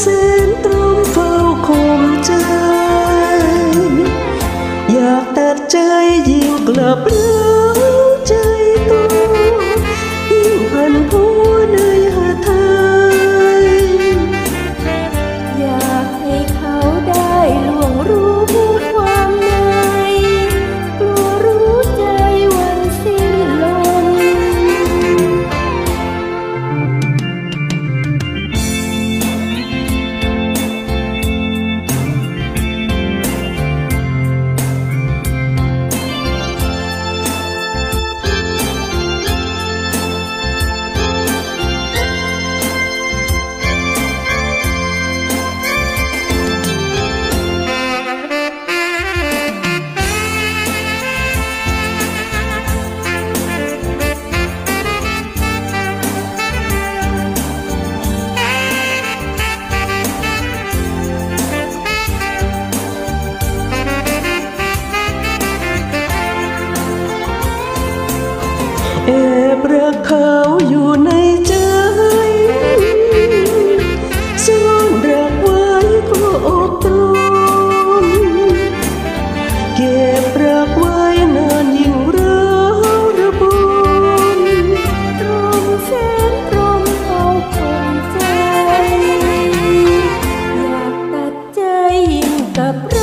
ศีลตรงเฝ้าข่มใจ อยากตัดใจยิ่งกลับร้า เปลือกขาอยู่ในใจซ่อนรักไว้ก็อบตนเก็บรักไว้นานยิ่งร้าวระบนตรงแสนตรงเอาคงใจ อยากตัดใจยิ่งกับรัก